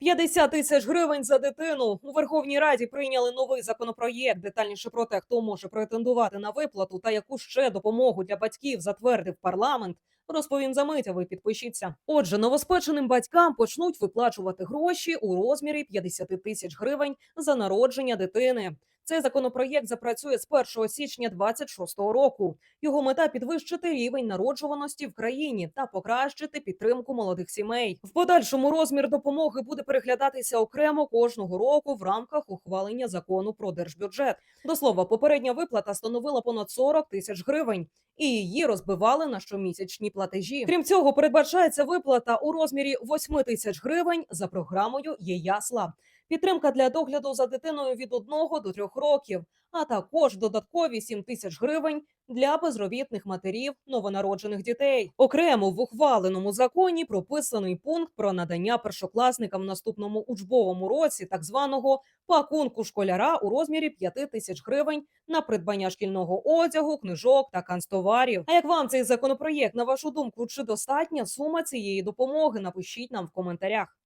50 тисяч гривень за дитину у Верховній Раді прийняли новий законопроєкт. Детальніше про те, хто може претендувати на виплату та яку ще допомогу для батьків затвердив парламент. Розповім за мить, а ви підпишіться. Отже, новоспеченим батькам почнуть виплачувати гроші у розмірі 50 тисяч гривень за народження дитини. Цей законопроєкт запрацює з 1 січня 26 року. Його мета підвищити рівень народжуваності в країні та покращити підтримку молодих сімей. В подальшому розмір допомоги буде переглядатися окремо кожного року в рамках ухвалення закону про держбюджет. До слова, попередня виплата становила понад 40 тисяч гривень. І її розбивали на щомісячні платежі. Крім цього, передбачається виплата у розмірі 8 тисяч гривень за програмою «Є ясла». Підтримка для догляду за дитиною від 1 до 3 років, а також додаткові 7 тисяч гривень для безробітних матерів новонароджених дітей. Окремо в ухваленому законі прописаний пункт про надання першокласникам в наступному учбовому році так званого пакунку школяра у розмірі 5 тисяч гривень на придбання шкільного одягу, книжок та канцтоварів. А як вам цей законопроєкт, на вашу думку, чи достатня сума цієї допомоги? Напишіть нам в коментарях.